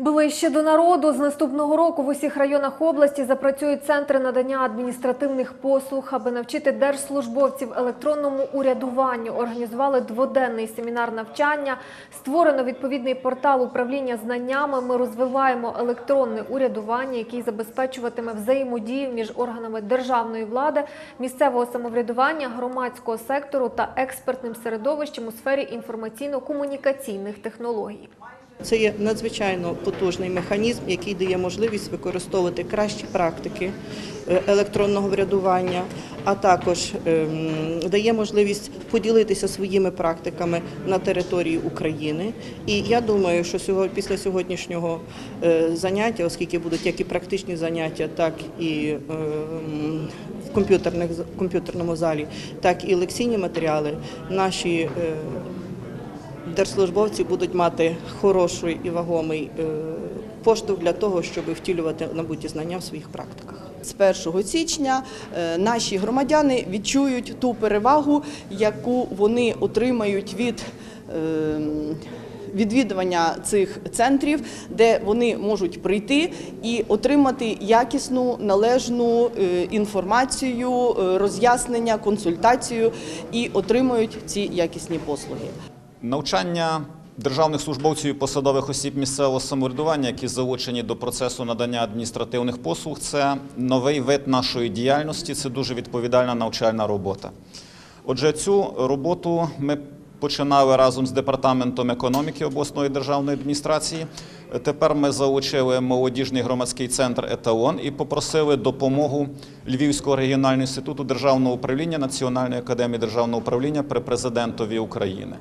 Ближче до народу з наступного року в усіх районах області запрацюють центри надання адміністративних послуг, аби навчити держслужбовців електронному урядуванню. Організували дводенний семінар навчання. Створено відповідний портал управління знаннями. Ми розвиваємо електронне урядування, який забезпечуватиме взаємодію між органами державної влади, місцевого самоврядування, громадського сектору та експертним середовищем у сфері інформаційно-комунікаційних технологій. Це є надзвичайно потужний механізм, який дає можливість використовувати кращі практики е, електронного врядування, а також ем, дає можливість поділитися своїми практиками на території України. І я думаю, що сьогодні, після сьогоднішнього е, заняття, оскільки будуть як і практичні заняття, так і ем, в комп'ютерному залі, так і лекційні матеріали, наші е, держслужбовці будуть мати хороший і вагомий е, поштовх для того, щоб втілювати набуті знання в своїх практиках. З 1 січня е, наші громадяни відчують ту перевагу, яку вони отримають від ем, відвідування цих центрів, де вони можуть прийти і отримати якісну належну е, інформацію, роз'яснення, консультацію і отримують ці якісні послуги. Навчання державних службовців і посадових осіб місцевого самоврядування, які залучені до процесу надання адміністративних послуг, це новий вид нашої діяльності, це дуже відповідальна навчальна робота. Отже, цю роботу ми починали разом з департаментом економіки обласної державної адміністрації. Тепер ми залучили молодіжний громадський центр Еталон і попросили допомогу Львівського регіонального інституту державного управління Національної академії державного управління при президентові України.